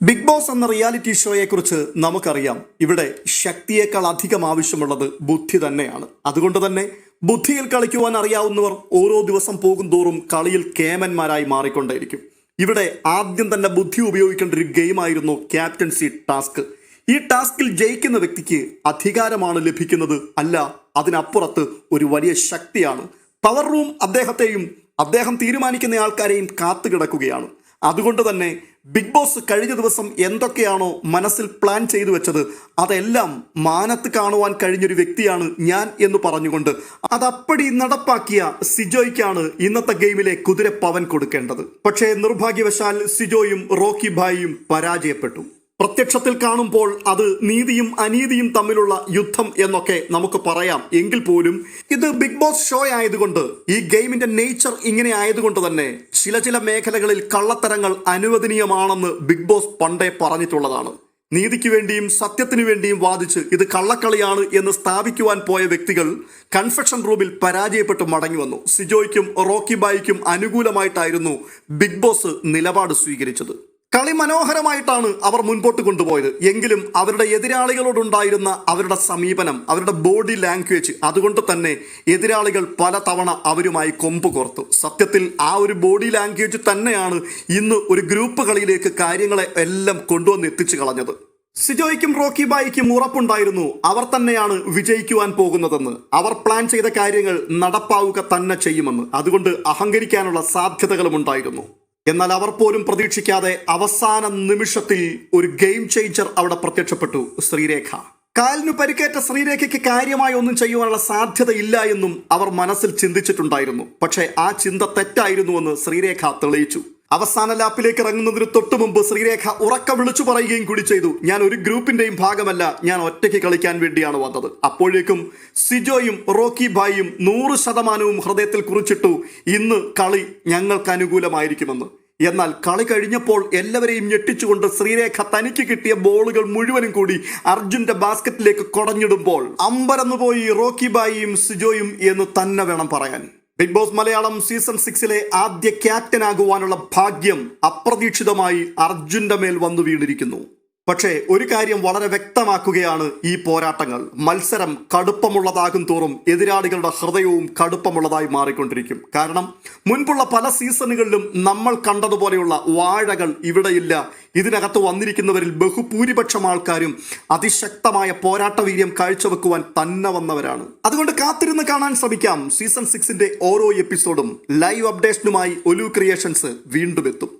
Big Boss എന്ന reality ഷോയെക്കുറിച്ച് നമുക്കറിയാം. ഇവിടെ ശക്തിയേക്കാൾ അധികം ആവശ്യമുള്ളത് ബുദ്ധി തന്നെയാണ്. അതുകൊണ്ട് തന്നെ ബുദ്ധിയിൽ കളിക്കുവാൻ അറിയാവുന്നവർ ഓരോ ദിവസം പോകും തോറും കളിയിൽ കേമന്മാരായി മാറിക്കൊണ്ടേയിരിക്കും. ഇവിടെ ആദ്യം തന്നെ ബുദ്ധി ഉപയോഗിക്കേണ്ട ഒരു ഗെയിമായിരുന്നു ക്യാപ്റ്റൻസി ടാസ്ക്. ഈ ടാസ്കിൽ ജയിക്കുന്ന വ്യക്തിക്ക് അധികാരമാണ് ലഭിക്കുന്നത് അല്ല അതിനപ്പുറത്ത് ഒരു വലിയ ശക്തിയാണ്. പവർ റൂം അദ്ദേഹത്തെയും അദ്ദേഹം തീരുമാനിക്കുന്ന ആൾക്കാരെയും കാത്തു കിടക്കുകയാണ് അതുകൊണ്ട് തന്നെ ബിഗ് ബോസ് കഴിഞ്ഞ ദിവസം എന്തൊക്കെയാണോ മനസ്സിൽ പ്ലാൻ ചെയ്തു വെച്ചത് അതെല്ലാം മാനത്ത് കാണുവാൻ കഴിഞ്ഞൊരു വ്യക്തിയാണ് ഞാൻ എന്ന് പറഞ്ഞുകൊണ്ട് അതപ്പടി നടപ്പാക്കിയ സിജോയ്ക്കാണ് ഇന്നത്തെ ഗെയിമിലെ കുതിര പവൻ കൊടുക്കേണ്ടത്. പക്ഷേ നിർഭാഗ്യവശാൽ സിജോയും റോക്കി ഭായിയും പരാജയപ്പെട്ടു. പ്രത്യക്ഷത്തിൽ കാണുമ്പോൾ അത് നീതിയും അനീതിയും തമ്മിലുള്ള യുദ്ധം എന്നൊക്കെ നമുക്ക് പറയാം. എങ്കിൽ പോലും ഇത് ബിഗ് ബോസ് ഷോ ആയതുകൊണ്ട് ഈ ഗെയിമിന്റെ നേച്ചർ ഇങ്ങനെ ആയതുകൊണ്ട് തന്നെ ചില ചില മേഖലകളിൽ കള്ളത്തരങ്ങൾ അനുവദനീയമാണെന്ന് ബിഗ് ബോസ് പണ്ടേ പറഞ്ഞിട്ടുള്ളതാണ്. നീതിക്ക് വേണ്ടിയും സത്യത്തിനു വേണ്ടിയും വാദിച്ച് ഇത് കള്ളക്കളിയാണ് എന്ന് സ്ഥാപിക്കുവാൻ പോയ വ്യക്തികൾ കൺഫെക്ഷൻ റൂമിൽ പരാജയപ്പെട്ട് മടങ്ങി വന്നു. സിജോയ്ക്കും റോക്കി ബായിക്കും അനുകൂലമായിട്ടായിരുന്നു ബിഗ് ബോസ് നിലപാട് സ്വീകരിച്ചത്. കളി മനോഹരമായിട്ടാണ് അവർ മുൻപോട്ട് കൊണ്ടുപോയത്. എങ്കിലും അവരുടെ എതിരാളികളോടുണ്ടായിരുന്ന അവരുടെ സമീപനം അവരുടെ ബോഡി ലാംഗ്വേജ് അതുകൊണ്ട് തന്നെ എതിരാളികൾ പല തവണ അവരുമായി കൊമ്പ് കോർത്തു. സത്യത്തിൽ ആ ഒരു ബോഡി ലാംഗ്വേജ് തന്നെയാണ് ഇന്ന് ഒരു ഗ്രൂപ്പ് കളിയിലേക്ക് കാര്യങ്ങളെ എല്ലാം കൊണ്ടുവന്ന് എത്തിച്ചു കളഞ്ഞത്. സിജോയ്ക്കും റോക്കി ബായിക്കും ഉറപ്പുണ്ടായിരുന്നു അവർ തന്നെയാണ് വിജയിക്കുവാൻ പോകുന്നതെന്ന്. അവർ പ്ലാൻ ചെയ്ത കാര്യങ്ങൾ നടപ്പാവുക തന്നെ ചെയ്യുമെന്ന്. അതുകൊണ്ട് അഹങ്കരിക്കാനുള്ള സാധ്യതകളും ഉണ്ടായിരുന്നു എന്നാൽ അവർ പോലും പ്രതീക്ഷിക്കാതെ അവസാന നിമിഷത്തിൽ ഒരു ഗെയിം ചേഞ്ചർ അവിടെ പ്രത്യക്ഷപ്പെട്ടു ശ്രീരേഖ. കാലിന് പരിക്കേറ്റ ശ്രീരേഖയ്ക്ക് കാര്യമായി ഒന്നും ചെയ്യുവാനുള്ള സാധ്യതയില്ല എന്നും അവർ മനസ്സിൽ ചിന്തിച്ചിട്ടുണ്ടായിരുന്നു. പക്ഷേ ആ ചിന്ത തെറ്റായിരുന്നുവെന്ന് ശ്രീരേഖ തെളിയിച്ചു. അവസാന ലാപ്പിലേക്ക് ഇറങ്ങുന്നതിന് തൊട്ടു മുമ്പ് ശ്രീരേഖ ഉറക്കം വിളിച്ചു പറയുകയും കൂടി ചെയ്തു. ഞാൻ ഒരു ഗ്രൂപ്പിന്റെയും ഭാഗമല്ല ഞാൻ ഒറ്റയ്ക്ക് കളിക്കാൻ വേണ്ടിയാണ് വന്നത്. അപ്പോഴേക്കും സിജോയും റോക്കി ഭായിയും നൂറ് ശതമാനവും ഹൃദയത്തിൽ കുറിച്ചിട്ടു ഇന്ന് കളി ഞങ്ങൾക്ക് അനുകൂലമായിരിക്കുമെന്ന്. എന്നാൽ കളി കഴിഞ്ഞപ്പോൾ എല്ലാവരെയും ഞെട്ടിച്ചുകൊണ്ട് ശ്രീരേഖ തനിക്ക് കിട്ടിയ ബോളുകൾ മുഴുവനും കൂടി അർജുന്റെ ബാസ്ക്കറ്റിലേക്ക് കൊടഞ്ഞിടുമ്പോൾ അമ്പരന്നുപോയി റോക്കി ബായിയും സിജോയും എന്ന് തന്നെ വേണം പറയാൻ. ബിഗ് ബോസ് മലയാളം സീസൺ സിക്സിലെ ആദ്യ ക്യാപ്റ്റൻ ആകുവാനുള്ള ഭാഗ്യം അപ്രതീക്ഷിതമായി അർജുന്റെ മേൽ വന്നു വീണിരിക്കുന്നു പക്ഷേ ഒരു കാര്യം വളരെ വ്യക്തമാക്കുകയാണ് ഈ പോരാട്ടങ്ങൾ. മത്സരം കടുപ്പമുള്ളതാകും തോറും എതിരാളികളുടെ ഹൃദയവും കടുപ്പമുള്ളതായി മാറിക്കൊണ്ടിരിക്കും. കാരണം മുൻപുള്ള പല സീസണുകളിലും നമ്മൾ കണ്ടതുപോലെയുള്ള വാഴകൾ ഇവിടെയില്ല. ഇതിനകത്ത് വന്നിരിക്കുന്നവരിൽ ബഹുഭൂരിപക്ഷം ആൾക്കാരും അതിശക്തമായ പോരാട്ട വീര്യം കാഴ്ചവെക്കുവാൻ തന്നെ വന്നവരാണ്. അതുകൊണ്ട് കാത്തിരുന്ന് കാണാൻ ശ്രമിക്കാം. സീസൺ സിക്സിന്റെ ഓരോ എപ്പിസോഡും ലൈവ് അപ്ഡേഷനുമായി ഒലു ക്രിയേഷൻസ് വീണ്ടും എത്തും.